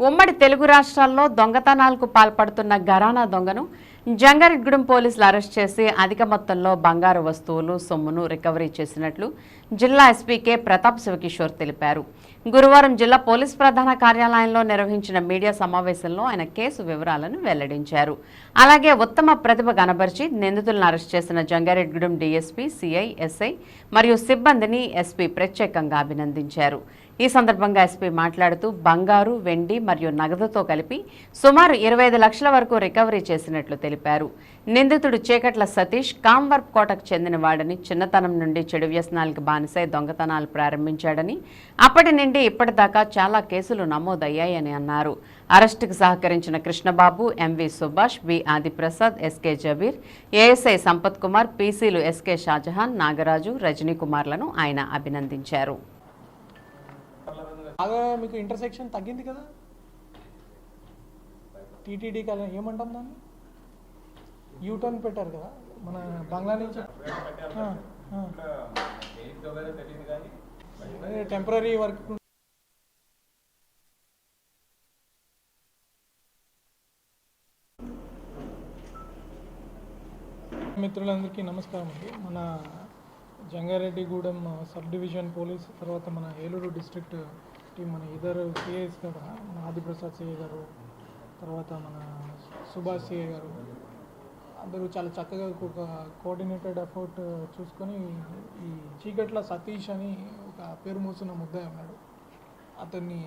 ఉమ్మడి తెలుగు రాష్ట్రాల్లో దొంగతనాలకు పాల్పడుతున్న గరానా దొంగను జంగారెడ్గూడెం పోలీసులు అరెస్ట్ చేసి అధిక మొత్తంలో బంగారు వస్తువులు సొమ్మును రికవరీ చేసినట్లు జిల్లా ఎస్పీ కె. ప్రతాప్ శివకిషోర్ తెలిపారు. గురువారం జిల్లా పోలీస్ ప్రధాన కార్యాలయంలో నిర్వహించిన మీడియా సమావేశంలో ఆయన కేసు వివరాలను వెల్లడించారు. అలాగే ఉత్తమ ప్రతిభ కనబరిచి నిందితులను అరెస్ట్ చేసిన జంగారెడ్గూడెం డీఎస్పీ సిఐ ఎస్ఐ మరియు సిబ్బందిని ఎస్పీ ప్రత్యేకంగా అభినందించారు. ఈ సందర్భంగా ఎస్పీ మాట్లాడుతూ బంగారు వెండి మరియు నగదుతో కలిపి సుమారు ఇరవై ఐదు లక్షల వరకు రికవరీ చేసినట్లు తెలిపారు. నిందితుడు చీకట్ల సతీష్ కాంవర్ప్ కోటకు చెందినవాడని చిన్నతనం నుండి చెడు వ్యసనాలకు బానిసై దొంగతనాలు ప్రారంభించాడని అప్పటి నుండి ఇప్పటిదాకా చాలా కేసులు నమోదయ్యాయని అన్నారు. అరెస్టుకు సహకరించిన Krishnababu M V Subhash B Adiprasad S K Jabir ASI Sampath Kumar పీసీలు SK Shahjahan Nagaraju రజనీకుమార్లను ఆయన అభినందించారు. బాగా మీకు ఇంటర్సెక్షన్ తగ్గింది కదా? టీటీడీ కదా ఏమంటాం దాన్ని? యూటర్న్ పెట్టారు కదా మన బంగ్లా నుంచి. టెంపరీ వర్క్ మిత్రులందరికీ నమస్కారం అండి. మన జంగారెడ్డిగూడెం సబ్ డివిజన్ పోలీస్ తర్వాత మన ఏలూరు డిస్ట్రిక్ట్ టీం మన ఇద్దరు సిఐస్ కదా మన ఆదిప్రసాద్ సిఐ గారు తర్వాత మన సుభాష్ సిఐ గారు అందరూ చాలా చక్కగా ఒక కోఆర్డినేటెడ్ ఎఫర్ట్ చూసుకొని ఈ చీకట్ల సతీష్ అని ఒక పేరు మోసిన ముద్దాయి ఉన్నాడు. అతన్ని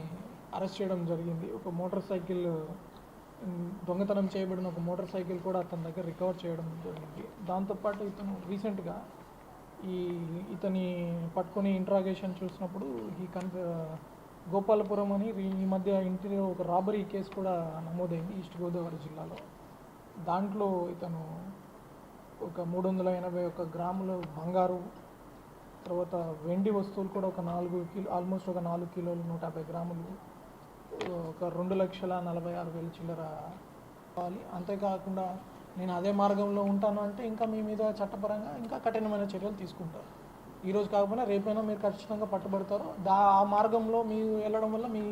అరెస్ట్ చేయడం జరిగింది. ఒక మోటార్ సైకిల్ దొంగతనం చేయబడిన ఒక మోటార్ సైకిల్ కూడా అతని దగ్గర రికవర్ చేయడం జరిగింది. దాంతోపాటు ఇతను రీసెంట్గా ఈ ఇతని పట్టుకొని ఇంట్రాగేషన్ చూసినప్పుడు ఈ కన్ గోపాలపురం అని ఈ- మధ్య ఇంటిలో ఒక రాబరీ కేసు కూడా నమోదైంది ఈస్ట్ గోదావరి జిల్లాలో. దాంట్లో ఇతను ఒక మూడు వందల ఎనభై ఒక్క గ్రాములు బంగారు తర్వాత వెండి వస్తువులు కూడా ఒక నాలుగు కిలో ఆల్మోస్ట్ ఒక నాలుగు కిలోలు నూట యాభై గ్రాములు ఒక రెండు లక్షల నలభై ఆరు వేల చిల్లర కావాలి. అంతేకాకుండా నేను అదే మార్గంలో ఉంటాను అంటే ఇంకా మీ మీద చట్టపరంగా ఇంకా కఠినమైన చర్యలు తీసుకుంటారు ఈరోజు కాకపోయినా రేపైనా మీరు ఖచ్చితంగా పట్టుబడతారు. దా ఆ మార్గంలో మీరు వెళ్ళడం వల్ల మీ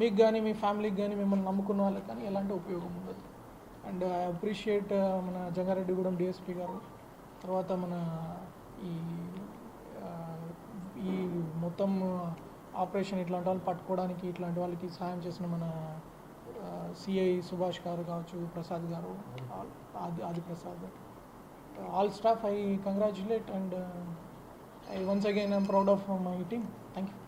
మీకు కానీ మీ ఫ్యామిలీకి కానీ మిమ్మల్ని నమ్ముకున్న వాళ్ళకి కానీ ఎలాంటి ఉపయోగం ఉండదు. అండ్ ఐ అప్రిషియేట్ మన జంగారెడ్డిగూడెం డిఎస్పీ గారు తర్వాత మన ఈ ఈ మొత్తం ఆపరేషన్ ఇట్లాంటి వాళ్ళు పట్టుకోవడానికి ఇట్లాంటి వాళ్ళకి సహాయం చేసిన మన సిఐ సుభాష్ గారు కావచ్చు ప్రసాద్ గారు Adi Adi Prasad all staff I congratulate and I once again am proud of my team. Thank you.